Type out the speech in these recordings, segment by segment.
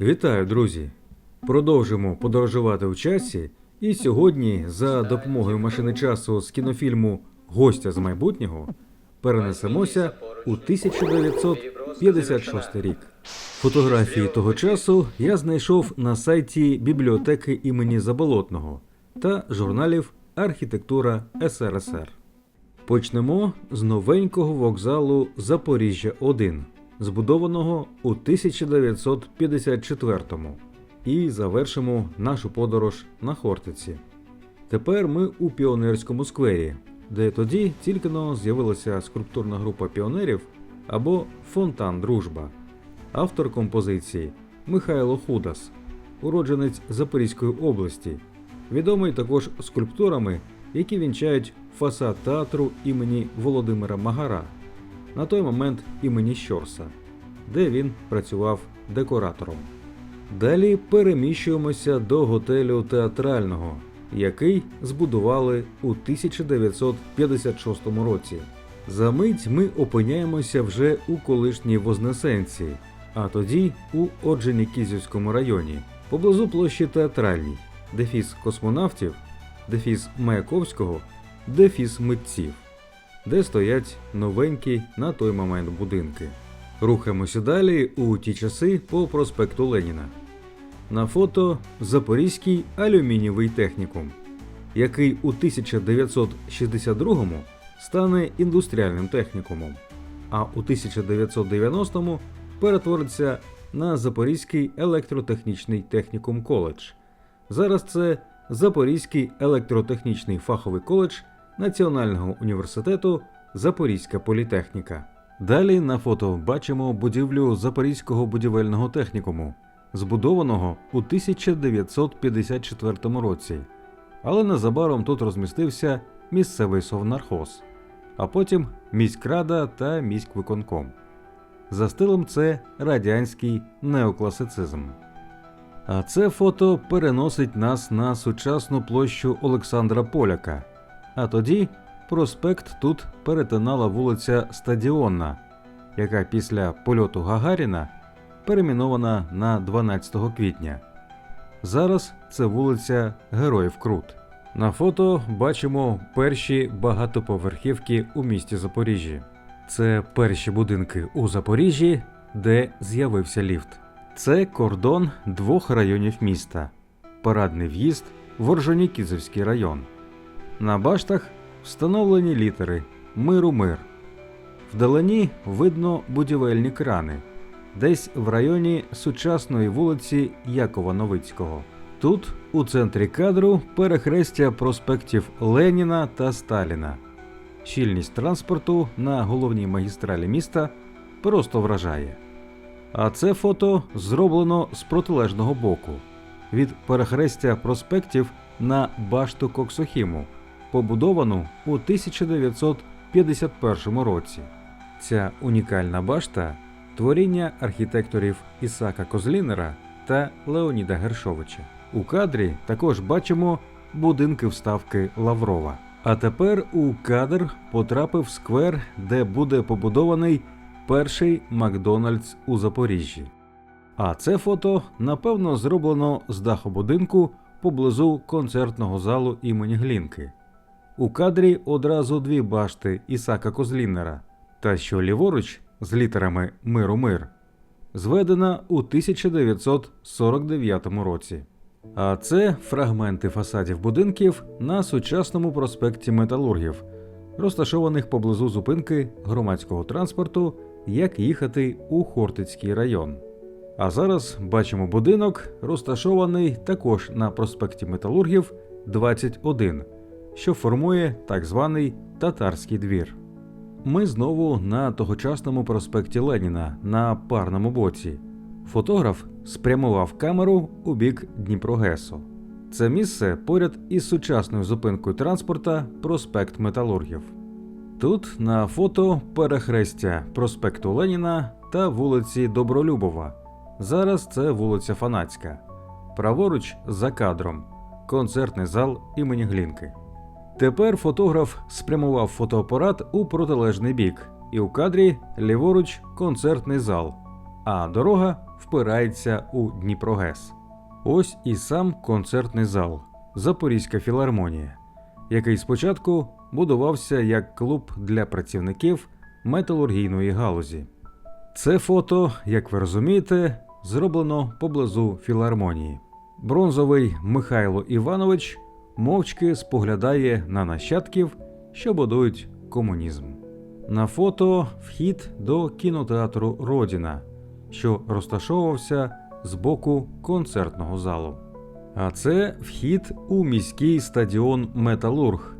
Вітаю, друзі! Продовжимо подорожувати у часі. І сьогодні, за допомогою машини часу з кінофільму Гостя з майбутнього перенесемося у 1956 рік. Фотографії того часу я знайшов на сайті бібліотеки імені Заболотного та журналів Архітектура СРСР. Почнемо з новенького вокзалу Запоріжжя 1, збудованого у 1954-му, і завершимо нашу подорож на Хортиці. Тепер ми у Піонерському сквері, де тоді тільки но з'явилася скульптурна група піонерів або Фонтан Дружба. Автор композиції Михайло Худас, уродженець Запорізької області, відомий також скульптурами, які вінчають фасад театру імені Володимира Магара, на той момент імені Щорса, де він працював декоратором. Далі переміщуємося до готелю театрального, який збудували у 1956 році. За мить ми опиняємося вже у колишній Вознесенці, а тоді у Орджонікізівському районі, поблизу площі театральній, дефіс космонавтів, дефіс Маяковського, дефіс митців, де стоять новенькі на той момент будинки. Рухаємося далі у ті часи по проспекту Леніна. На фото Запорізький алюмінієвий технікум, який у 1962-му стане індустріальним технікумом, а у 1990-му перетвориться на Запорізький електротехнічний технікум коледж. Зараз це Запорізький електротехнічний фаховий коледж Національного університету Запорізька політехніка. Далі на фото бачимо будівлю Запорізького будівельного технікуму, збудованого у 1954 році. Але незабаром тут розмістився місцевий совнархоз, а потім міськрада та міськвиконком. За стилем це радянський неокласицизм. А це фото переносить нас на сучасну площу Олександра Поляка. А тоді проспект тут перетинала вулиця Стадіонна, яка після польоту Гагаріна перейменована на 12 квітня. Зараз це вулиця Героїв Крут. На фото бачимо перші багатоповерхівки у місті Запоріжжі. Це перші будинки у Запоріжжі, де з'явився ліфт. Це кордон двох районів міста: парадний в'їзд в Оржонікізівський район. На баштах встановлені літери Миру мир. Вдалині видно будівельні крани, десь в районі сучасної вулиці Якова Новицького. Тут, у центрі кадру, перехрестя проспектів Леніна та Сталіна. Щільність транспорту на головній магістралі міста просто вражає. А це фото зроблено з протилежного боку від перехрестя проспектів на башту Коксохіму, побудовану у 1951 році. Ця унікальна башта творіння архітекторів Ісака Козлінера та Леоніда Гершовича. У кадрі також бачимо будинки вставки Лаврова. А тепер у кадр потрапив сквер, де буде побудований перший Макдональдс у Запоріжжі. А це фото, напевно, зроблено з даху будинку поблизу концертного залу імені Глінки. У кадрі одразу дві башти Ісака Козлінера, та що ліворуч з літерами Миру мир, зведена у 1949 році. А це фрагменти фасадів будинків на сучасному проспекті Металургів, розташованих поблизу зупинки громадського транспорту, як їхати у Хортицький район. А зараз бачимо будинок, розташований також на проспекті Металургів 21, що формує так званий татарський двір. Ми знову на тогочасному проспекті Леніна на парному боці. Фотограф спрямував камеру у бік Дніпрогесу. Це місце поряд із сучасною зупинкою транспорта проспект Металургів. Тут на фото перехрестя проспекту Леніна та вулиці Добролюбова. Зараз це вулиця Фанацька. Праворуч за кадром концертний зал імені Глінки. Тепер фотограф спрямував фотоапарат у протилежний бік, і у кадрі ліворуч концертний зал, а дорога впирається у Дніпрогес. Ось і сам концертний зал Запорізька філармонія, який спочатку будувався як клуб для працівників металургійної галузі. Це фото, як ви розумієте, зроблено поблизу філармонії. Бронзовий Михайло Іванович мовчки споглядає на нащадків, що будують комунізм. На фото вхід до кінотеатру Родіна, що розташовувався з боку концертного залу. А це вхід у міський стадіон Металург.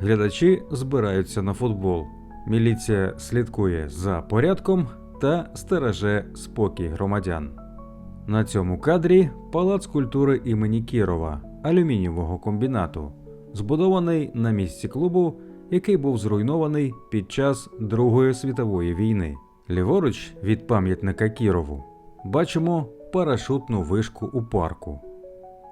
Глядачі збираються на футбол. Міліція слідкує за порядком та стереже спокій громадян. На цьому кадрі палац культури імені Кірова алюмінієвого комбінату, збудований на місці клубу, який був зруйнований під час Другої світової війни. Ліворуч від пам'ятника Кірову бачимо парашутну вишку у парку.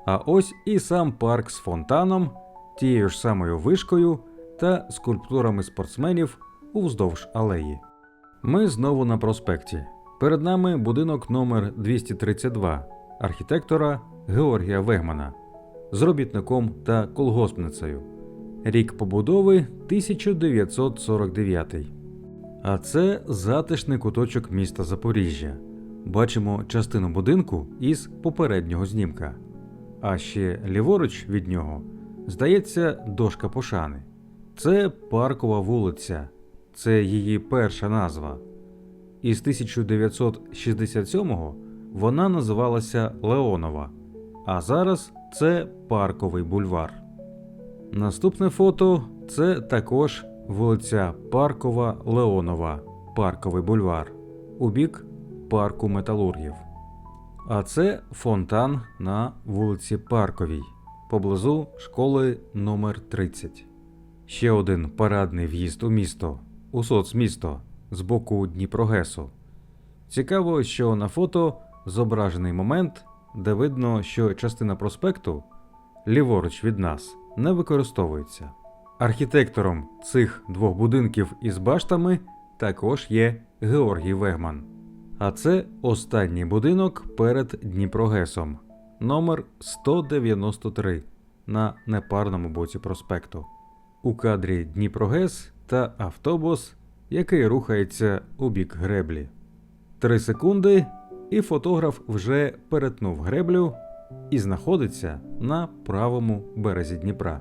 А ось і сам парк з фонтаном, тією ж самою вишкою та скульптурами спортсменів уздовж алеї. Ми знову на проспекті. Перед нами будинок номер 232 архітектора Георгія Вегмана з робітником та колгоспницею. Рік побудови 1949. А це затишний куточок міста Запоріжжя. Бачимо частину будинку із попереднього знімка. А ще ліворуч від нього здається дошка пошани. Це паркова вулиця, це її перша назва. Із 1967-го вона називалася Леонова, а зараз це Парковий бульвар. Наступне фото це також вулиця Паркова Леонова, Парковий бульвар, у бік парку металургів. А це фонтан на вулиці Парковій, поблизу школи номер 30 Ще один парадний в'їзд у місто, у соцмісто з боку Дніпрогесу. Цікаво, що на фото зображений момент, де видно, що частина проспекту ліворуч від нас не використовується. Архітектором цих двох будинків із баштами також є Георгій Вегман. А це останній будинок перед Дніпрогесом, номер 193 на непарному боці проспекту. У кадрі Дніпрогес та автобус, який рухається у бік греблі. Три секунди, і фотограф вже перетнув греблю і знаходиться на правому березі Дніпра.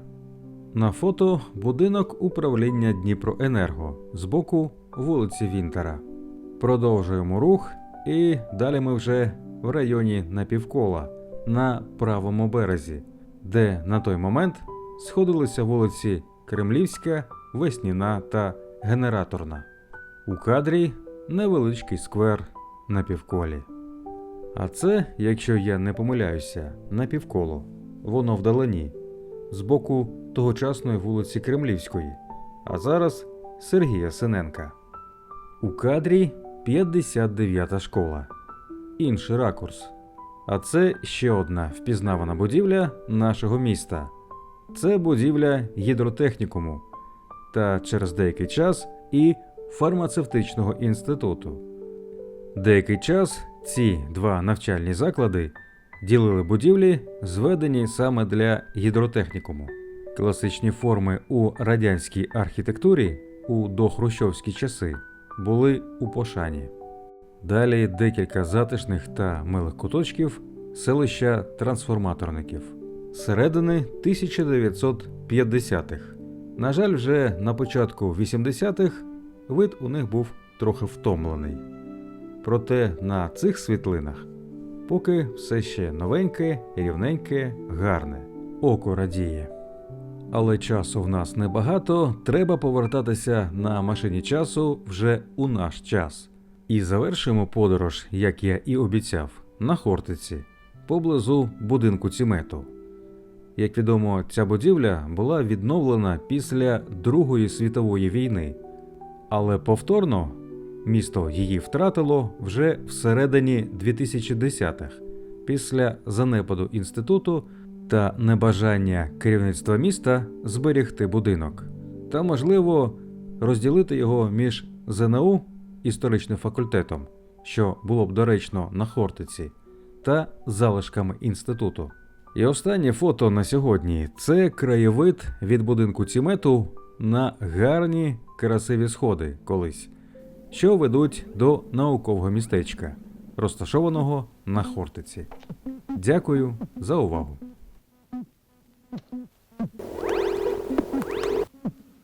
На фото будинок управління Дніпроенерго з боку вулиці Вінтера. Продовжуємо рух, і далі ми вже в районі напівкола на правому березі, де на той момент сходилися вулиці Кремлівська, Весніна та Генераторна. У кадрі невеличкий сквер на півколі. А це, якщо я не помиляюся, на півколо. Воно вдалині, з боку тогочасної вулиці Кремлівської, а зараз Сергія Синенка. У кадрі 59-та школа. Інший ракурс. А це ще одна впізнавана будівля нашого міста. Це будівля гідротехнікуму та через деякий час і фармацевтичного інституту. Деякий час ці два навчальні заклади ділили будівлі, зведені саме для гідротехнікуму. Класичні форми у радянській архітектурі у дохрущовські часи були у пошані. Далі декілька затишних та милих куточків селища трансформаторників середини 1950-х. На жаль, вже на початку 80-х вид у них був трохи втомлений. Проте на цих світлинах поки все ще новеньке, рівненьке, гарне, око радіє. Але часу в нас небагато, треба повертатися на машині часу вже у наш час. І завершимо подорож, як я і обіцяв, на Хортиці, поблизу будинку Цімету. Як відомо, ця будівля була відновлена після Другої світової війни, але повторно Місто її втратило вже всередині 2010-х, після занепаду інституту та небажання керівництва міста зберігти будинок та, можливо, розділити його між ЗНУ історичним факультетом, що було б доречно на Хортиці, та залишками інституту. І останнє фото на сьогодні це краєвид від будинку Цімету на гарні красиві сходи колись що ведуть до наукового містечка, розташованого на Хортиці. Дякую за увагу.